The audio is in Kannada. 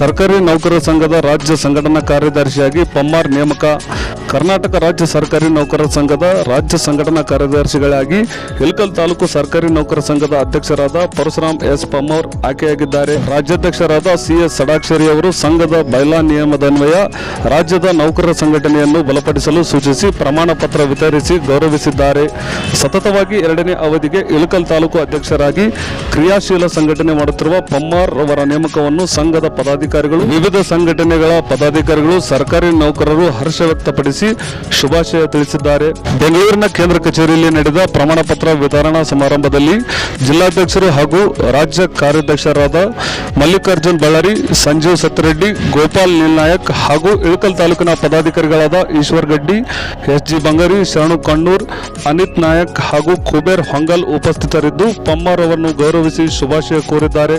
ಸರ್ಕಾರಿ ನೌಕರರ ಸಂಘದ ರಾಜ್ಯ ಸಂಘಟನಾ ಕಾರ್ಯದರ್ಶಿಯಾಗಿ ಪಮ್ಮಾರ್ ನೇಮಕ ಕರ್ನಾಟಕ ರಾಜ್ಯ ಸರ್ಕಾರಿ ನೌಕರರ ಸಂಘದ ರಾಜ್ಯ ಸಂಘಟನಾ ಕಾರ್ಯದರ್ಶಿಗಳಾಗಿ ಇಲ್ಕಲ್ ತಾಲೂಕು ಸರ್ಕಾರಿ ನೌಕರರ ಸಂಘದ ಅಧ್ಯಕ್ಷರಾದ ಪರಶುರಾಮ್ ಎಸ್ ಪಮ್ಮೋರ್ ಆಯ್ಕೆಯಾಗಿದ್ದಾರೆ. ರಾಜ್ಯಾಧ್ಯಕ್ಷರಾದ ಸಿ ಎಸ್ ಸಡಾಕ್ಷರಿ ಅವರು ಸಂಘದ ಬೈಲಾ ನಿಯಮದನ್ವಯ ರಾಜ್ಯದ ನೌಕರರ ಸಂಘಟನೆಯನ್ನು ಬಲಪಡಿಸಲು ಸೂಚಿಸಿ ಪ್ರಮಾಣ ಪತ್ರ ವಿತರಿಸಿ ಗೌರವಿಸಿದ್ದಾರೆ. ಸತತವಾಗಿ ಎರಡನೇ ಅವಧಿಗೆ ಇಳಕಲ್ ತಾಲೂಕು ಅಧ್ಯಕ್ಷರಾಗಿ ಕ್ರಿಯಾಶೀಲ ಸಂಘಟನೆ ಮಾಡುತ್ತಿರುವ ಪಮ್ಮಾರ್ ಅವರ ನೇಮಕವನ್ನು ಸಂಘದ ಪದಾಧಿಕಾರಿಗಳು, ವಿವಿಧ ಸಂಘಟನೆಗಳ ಪದಾಧಿಕಾರಿಗಳು, ಸರ್ಕಾರಿ ನೌಕರರು ಹರ್ಷ ವ್ಯಕ್ತಪಡಿಸಿ ಶುಭಾಶಯ ತಿಳಿಸಿದ್ದಾರೆ. ಬೆಂಗಳೂರಿನ ಕೇಂದ್ರ ಕಚೇರಿಯಲ್ಲಿ ನಡೆದ ಪ್ರಮಾಣ ಪತ್ರ ವಿತರಣಾ ಸಮಾರಂಭದಲ್ಲಿ ಜಿಲ್ಲಾಧ್ಯಕ್ಷರು ಹಾಗೂ ರಾಜ್ಯ ಕಾರ್ಯಾಧ್ಯಕ್ಷರಾದ ಮಲ್ಲಿಕಾರ್ಜುನ್ ಬಳ್ಳಾರಿ, ಸಂಜೀವ್ ಸತ್ಯರೆಡ್ಡಿ ಗೋಪಾಲ್ ನೀಲ್ನಾಯಕ್ ಹಾಗೂ ಇಳಕಲ್ ತಾಲೂಕಿನ ಪದಾಧಿಕಾರಿಗಳಾದ ಈಶ್ವರ್ ಗಡ್ಡಿ ಎಸ್ ಜಿ ಬಂಗಾರಿ, ಶರಣು ಕಣ್ಣೂರ್, ಅನಿತ್ ನಾಯಕ್ ಹಾಗೂ ಕುಬೇರ್ ಹೊಂಗಲ್ ಉಪಸ್ಥಿತರಿದ್ದು ಪಮ್ಮಾರ್ ಅವರನ್ನು ಗೌರವಿಸಿ ಶುಭಾಶಯ ಕೋರಿದ್ದಾರೆ.